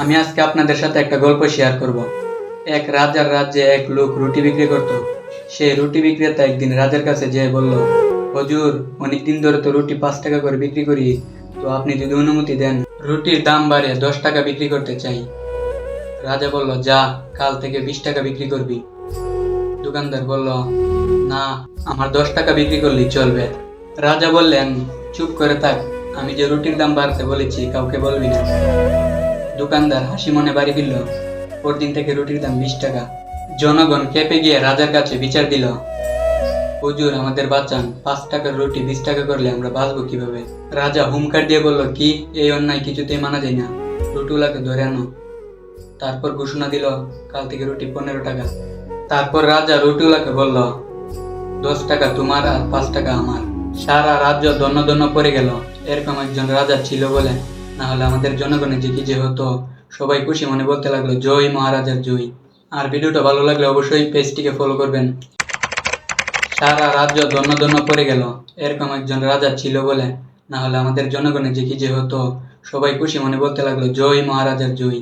আমি আজকে আপনাদের সাথে একটা গল্প শেয়ার করব। এক রাজার রাজ্যে এক লোক রুটি বিক্রি করত। সে রুটি বিক্রেতা একদিন রাজার কাছে যেয়ে বলল, হজুর, অনেকদিন ধরে তো রুটি পাঁচ টাকা করে বিক্রি করি, তো আপনি যদি অনুমতি দেন, রুটির দাম বাড়ে দশ টাকা বিক্রি করতে চাই। রাজা বলল, যা, কাল থেকে বিশ টাকা বিক্রি করবি। দোকানদার বলল, না, আমার দশ টাকা বিক্রি করলেই চলবে। রাজা বললেন, চুপ করে থাক, আমি যে রুটির দাম বাড়তে বলেছি, কাউকে বলবি না। দোকানদার হাসি মনে বাড়ি ফিরল। পরদিন থেকে রুটির দাম বিশ টাকা। জনগণ কেঁপে গিয়ে রাজার কাছে বিচার দিল। হুজুর, আমাদের বাঁচান। পাঁচ টাকার রুটি, বিশ টাকা করলে আমরা বাঁচবো কীভাবে? রাজা হুমকার দিয়ে বলল, কি? এই অন্যায় কিছুতেই মানা যায় না। রুটুলাকে ধরে আনো। তারপর ঘোষণা দিল, কাল থেকে রুটি পনেরো টাকা। তারপর রাজা রুটুলাকে বলল, দশ টাকা তোমার আর পাঁচ টাকা আমার। সারা রাজ্য দন্য দন্য পড়ে গেল। এরকম একজন রাজা ছিল বলে না হলে আমাদের জনগণের যে কি যে হতো, সবাই খুশি মনে বলতে লাগল, জয় মহারাজার জয়। আর ভিডিওটা ভালো লাগলে অবশ্যই পেজটিকে ফলো করবেন। সারা রাজ্য ধন্য ধন্য পড়ে গেল। এরকম একজন রাজা ছিল বলে না হলে আমাদের জনগণের যে কি যে হতো, সবাই খুশি মনে বলতে লাগল, জয় মহারাজার জয়।